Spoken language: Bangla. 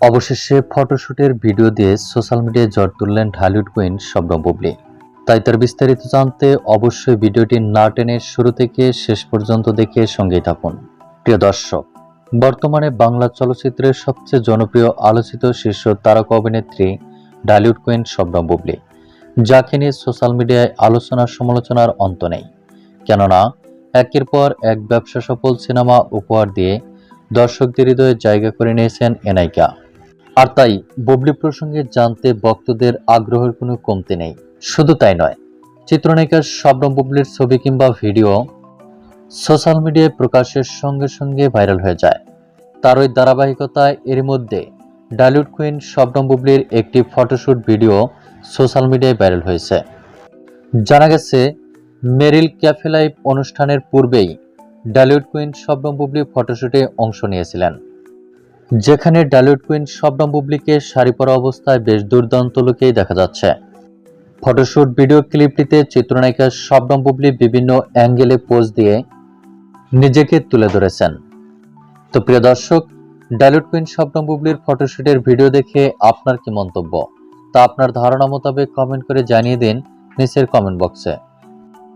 অবশেষে ফটোশুটের ভিডিও দিয়ে সোশ্যাল মিডিয়ায় জ্বর তুললেন ঢালিউড কুইন শবনম বুবলি। তাই তার বিস্তারিত জানতে অবশ্যই ভিডিওটি না টেনে শুরু থেকে শেষ পর্যন্ত দেখে সঙ্গেই থাকুন। প্রিয় দর্শক, বর্তমানে বাংলা চলচ্চিত্রের সবচেয়ে জনপ্রিয় আলোচিত শীর্ষ তারকা অভিনেত্রী ঢালিউড কুইন শবনম বুবলি, যাকে নিয়ে সোশ্যাল মিডিয়ায় আলোচনা সমালোচনার অন্ত নেই। কেননা, একের পর এক ব্যবসা সফল সিনেমা উপহার দিয়ে দর্শকদের হৃদয়ে জায়গা করে নিয়েছেন এনাইকা আর তাই বুবলি প্রসঙ্গে জানতে ভক্তদের আগ্রহের কোনো কমতি নেই। শুধু তাই নয় চিত্রনায়িকা শবনম বুবলির ছবি কিংবা ভিডিও সোশ্যাল মিডিয়ায় প্রকাশের সঙ্গে সঙ্গে ভাইরাল হয়ে যায়। তার ওই ধারাবাহিকতায় এর মধ্যে ডালিউড কুইন শবনম বুবলির একটি ফটোশ্যুট ভিডিও সোশ্যাল মিডিয়ায় ভাইরাল হয়েছে। জানা গেছে, মেরিল ক্যাফে লাইভ অনুষ্ঠানের পূর্বেই ডালিউড কুইন শবনম বুবলি ফটোশুটে অংশ নিয়েছিলেন। যেখানে ডালিউড কুইন শবনম বুবলিকে শাড়ি পরা অবস্থায় বেশ দুর্দান্ত লুকেই দেখা যাচ্ছে। ফটোশুট ভিডিও ক্লিপটিতে চিত্রনায়িকা শবনম বুবলি বিভিন্ন অ্যাঙ্গেলে পোজ দিয়ে নিজেকে তুলে ধরেছেন। তো প্রিয় দর্শক, ডালিউড কুইন শবনম বুবলির ফটোশুটের ভিডিও দেখে আপনার কি মন্তব্য? তা আপনার ধারণা মোতাবেক কমেন্ট করে জানিয়ে দিন নিচের কমেন্ট বক্সে